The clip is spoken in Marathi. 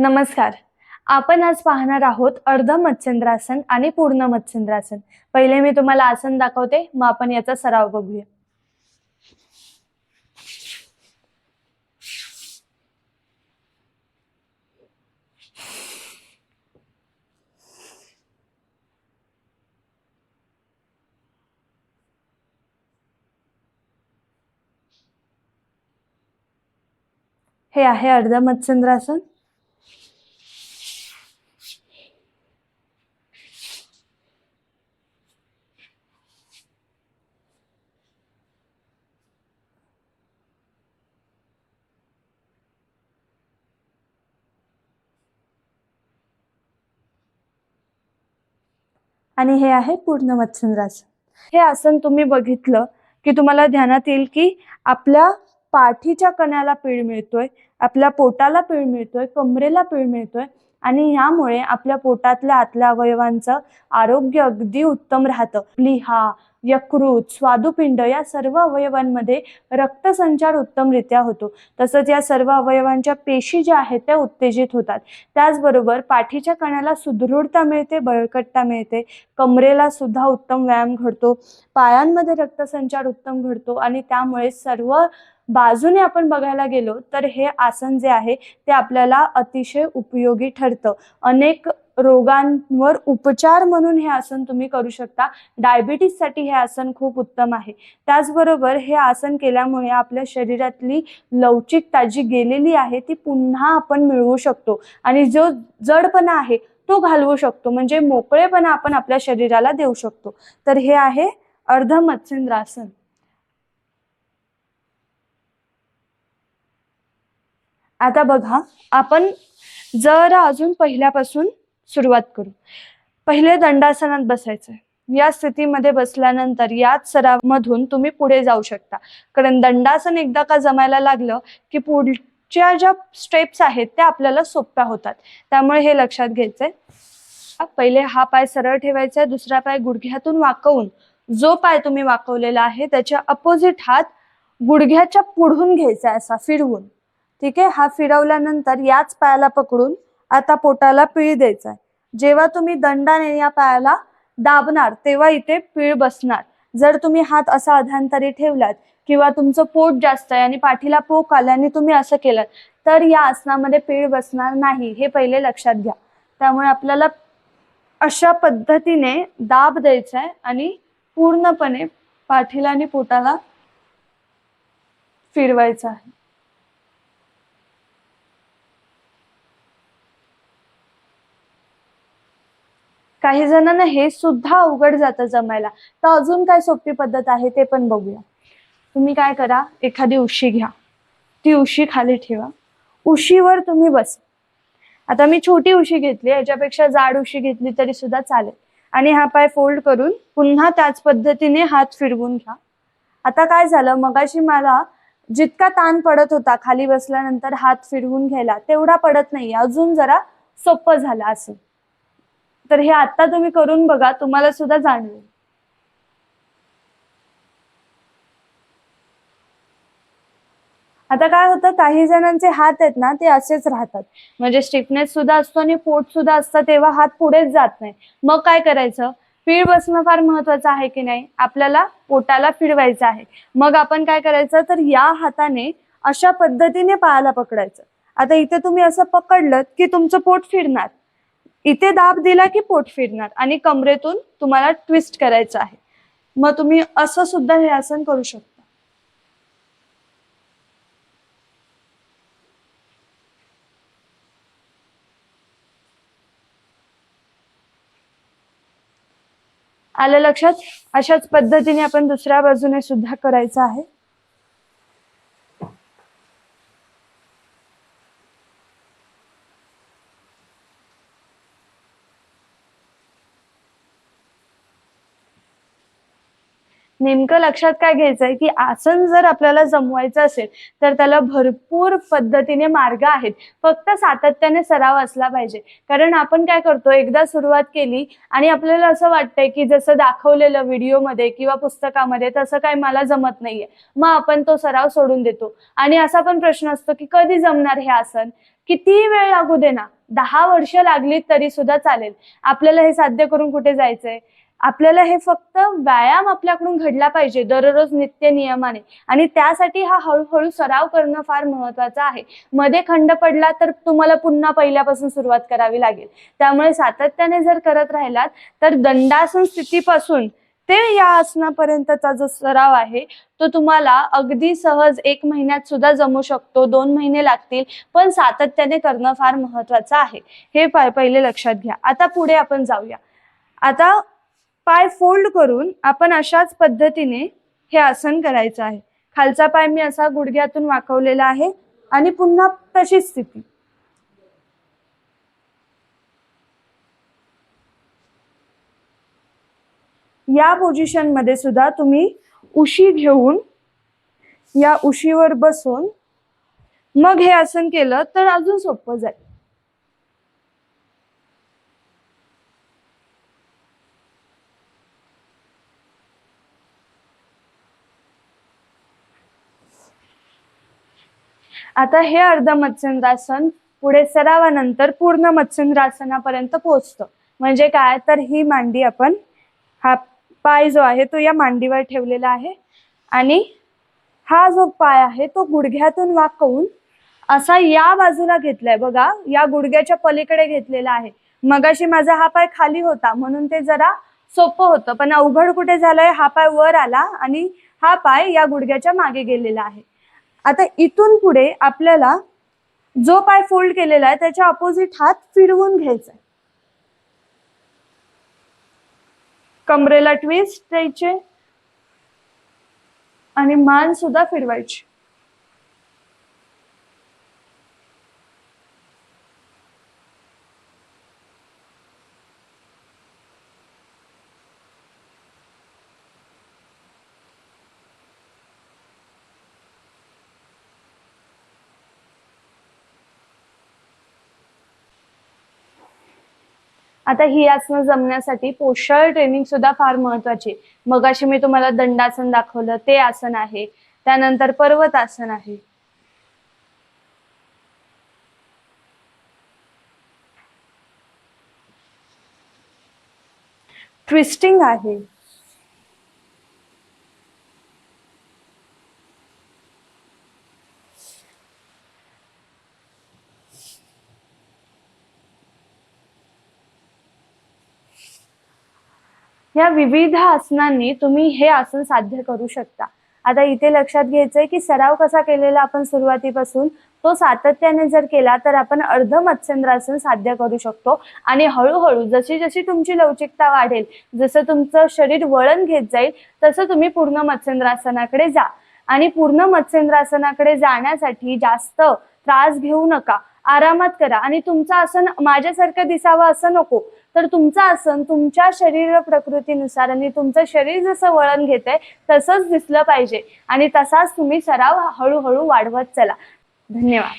नमस्कार. आपण आज पाहणार आहोत अर्ध मत्स्येंद्रासन आणि पूर्ण मत्स्येंद्रासन. पहिले मी तुम्हाला आसन दाखवते मग आपण याचा सराव बघूया. हे आहे अर्ध मत्स्येंद्रासन. आणि हे आहे पूर्ण मत्स्यंद्रासन हे आसन तुम्ही बघितलं की तुम्हाला ध्यानात येईल की आपल्या पाठीच्या कण्याला पीळ मिळतोय आपल्या पोटाला पीळ मिळतोय कमरेला पीळ मिळतोय आणि यामुळे आपल्या पोटातल्या आतल्या अवयवांचं आरोग्य अगदी उत्तम राहतं. लिहा यकृत स्वादुपिंड या सर्व अवयवांमध्ये रक्तसंचार उत्तमरित्या होतो. तसंच या सर्व अवयवांच्या पेशी ज्या आहेत त्या उत्तेजित होतात. त्याचबरोबर पाठीच्या कणाला सुदृढता मिळते बळकटता मिळते कमरेला सुद्धा उत्तम व्यायाम घडतो पायांमध्ये रक्तसंचार उत्तम घडतो आणि त्यामुळे सर्व बाजूने आपण बघायला गेलो तर हे आसन जे आहे ते आपल्याला अतिशय उपयोगी ठरतं. अनेक रोगांवर उपचार म्हणून हे आसन तुम्ही करू शकता. डायबिटीससाठी हे आसन खूप उत्तम आहे. त्याचबरोबर हे आसन केल्यामुळे आपल्या शरीरातली लवचिकता जी गेलेली आहे ती पुन्हा आपण मिळवू शकतो. आणि जो जडपणा आहे तो घालवू शकतो. म्हणजे मोकळेपणा आपण आपल्या शरीराला देऊ शकतो. तर हे आहे अर्ध मत्स्येंद्रासन आता बघा आपण जरा अजून पहिल्यापासून सुरुवात करू. पहिले दंडासनात बसायचंय. या स्थितीमध्ये बसल्यानंतर याच सरावमधून तुम्ही पुढे जाऊ शकता. कारण दंडासन एकदा का जमायला लागलं की पुढच्या ज्या स्टेप्स आहेत त्या आपल्याला सोप्या होतात. त्यामुळे हे लक्षात घ्यायचंय. पहिले हा पाय सरळ ठेवायचा आहे दुसरा पाय गुडघ्यातून वाकवून. जो पाय तुम्ही वाकवलेला आहे त्याच्या अपोजिट हात गुडघ्याच्या पुढून घ्यायचा आहे असा फिरवून. ठीक आहे? हा फिरवल्यानंतर याच पायाला पकडून आता पोटाला पीळ द्यायचा आहे जेव्हा तुम्ही दंडाने या पायाला दाबणार तेव्हा इथे पीळ बसणार. जर तुम्ही हात असा अधांतरी ठेवलात किंवा तुमचं पोट जास्त आहे आणि पाठीला पोक आल्याने तुम्ही असं केलं तर या आसनामध्ये पीळ बसणार नाही हे पहिले लक्षात घ्या. त्यामुळे आपल्याला अशा पद्धतीने दाब द्यायचा आहे आणि पूर्णपणे पाठीला आणि पोटाला फिरवायचं आहे. काही जणांना हे सुद्धा अवघड जातं जमायला. तर अजून काय सोपी पद्धत आहे ते पण बघूया. तुम्ही काय करा एखादी उशी घ्या. ती उशी खाली ठेवा. उशीवर तुम्ही बस. आता मी छोटी उशी घेतली याच्यापेक्षा जाड उशी घेतली तरी सुद्धा चालेल. आणि हा पाय फोल्ड करून पुन्हा त्याच पद्धतीने हात फिरवून घ्या. आता काय झालं मगाशी मला जितका ताण पडत होता खाली बसल्यानंतर हात फिरवून घ्यायला तेवढा पडत नाही अजून जरा सोपं झालं असं. तर हे आता तुम्ही करून बघा तुम्हाला सुद्धा जाणवेल. आता काय होतं काही जणांचे हात आहेत ना ते असेच राहतात. म्हणजे स्टिफनेस सुद्धा असतो आणि पोट सुद्धा असतं तेव्हा हात पुढेच जात नाही. मग काय करायचं? पीळ बसणं फार महत्वाचं आहे की नाही? आपल्याला पोटाला फिरवायचं आहे. मग आपण काय करायचं? तर या हाताने अशा पद्धतीने पायाला पकडायचं. आता इथे तुम्ही असं पकडलं की तुमचं पोट फिरणार. इथे दाब दिला की पोट फिरणार आणि कमरेतून तुम्हाला ट्विस्ट करायचं आहे. मग तुम्ही असं सुद्धा हे आसन करू शकता. आलं लक्षात? अशाच पद्धतीने आपण दुसऱ्या बाजूने सुद्धा करायचं आहे. नेमकं लक्षात काय घ्यायचंय की आसन जर आपल्याला जमवायचं असेल तर त्याला भरपूर पद्धतीने मार्ग आहेत. फक्त सातत्याने सराव असला पाहिजे. कारण आपण काय करतो एकदा सुरुवात केली आणि आपल्याला असं वाटतंय की जसं दाखवलेलं व्हिडिओमध्ये किंवा पुस्तकामध्ये तसं काय मला जमत नाहीये. मग आपण तो सराव सोडून देतो. आणि असा पण प्रश्न असतो की कधी जमणार हे आसन? किती वेळ लागू दे ना दहा वर्ष लागली तरी सुद्धा चालेल. आपल्याला हे साध्य करून कुठे जायचंय? आपल्याला हे फक्त व्यायाम आपल्याकडून घडला पाहिजे दररोज नित्य नियमाने. आणि त्यासाठी हा हळूहळू सराव करणं फार महत्वाचं आहे. मध्ये खंड पडला तर तुम्हाला पुन्हा पहिल्यापासून सुरुवात करावी लागेल. त्यामुळे सातत्याने जर करत राहिलात तर दंडासन स्थितीपासून ते या आसनापर्यंतचा जो सराव आहे तो तुम्हाला अगदी सहज एक महिन्यात सुद्धा जमू शकतो दोन महिने लागतील पण सातत्याने करणं फार महत्वाचं आहे. हे पहिले लक्षात घ्या. आता पुढे आपण जाऊया. आता पाय फोल्ड करून आपण अशाच पद्धतीने हे आसन करायचं आहे. खालचा पाय मी असा गुडघ्यातून वाकवलेला आहे आणि पुन्हा तशीच स्थिती. या पोझिशनमध्ये सुद्धा तुम्ही उशी घेऊन या उशीवर बसून मग हे आसन केलं तर अजून सोपं जाईल. आता हे अर्ध मत्स्यंद्रासन पुढे सरावानंतर पूर्ण मत्स्यंद्रासनापर्यंत पोहोचतं. म्हणजे काय? तर ही मांडी आपण हा पाय जो आहे तो या मांडीवर ठेवलेला आहे. आणि हा जो पाय आहे तो गुडघ्यातून वाकवून असा या बाजूला घेतलाय. बघा या गुडघ्याच्या पलीकडे घेतलेला आहे. मगाशी माझा हा पाय खाली होता म्हणून ते जरा सोपं होतं. पण अवघड कुठे झालंय? हा पाय वर आला आणि हा पाय या गुडघ्याच्या मागे गेलेला आहे. आता इथून पुढे आपल्याला जो पाय फोल्ड केलेला आहे त्याच्या अपोजिट हात फिरवून घ्यायचा आहे. कमरेला ट्विस्ट द्यायचे आणि मान सुद्धा फिरवायची. आता ही आसनं जमण्यासाठी पोषण ट्रेनिंग सुद्धा फार महत्वाची. आहे. मगाशी मी तुम्हाला दंडासन दाखवलं ते आसन आहे. त्यानंतर पर्वत आसन आहे. ट्विस्टिंग आहे. या विविध आसनांनी तुम्ही हे आसन साध्य करू शकता. आता इथे लक्षात घ्यायचंय की सराव कसा केलेला आपण सुरुवातीपासून तो सातत्याने जर केला तर आपण अर्ध मत्स्यंद्रासन साध्य करू शकतो. आणि हळूहळू जशी जशी तुमची लवचिकता वाढेल जसं तुमचं शरीर वळण घेत जाईल तसं तुम्ही पूर्ण मत्स्यंद्रासनाकडे जा. आणि पूर्ण मत्स्यंद्रासनाकडे जाण्यासाठी जास्त त्रास घेऊ नका. आरामात करा. आणि तुमचं आसन माझ्यासारखं दिसावं असं नको. तर तुमचं आसन तुमच्या शरीर प्रकृतीनुसार आणि तुमचं शरीर जसं वळण घेतंय तसंच दिसलं पाहिजे. आणि तसाच तुम्ही सराव हळूहळू वाढवत चला. धन्यवाद.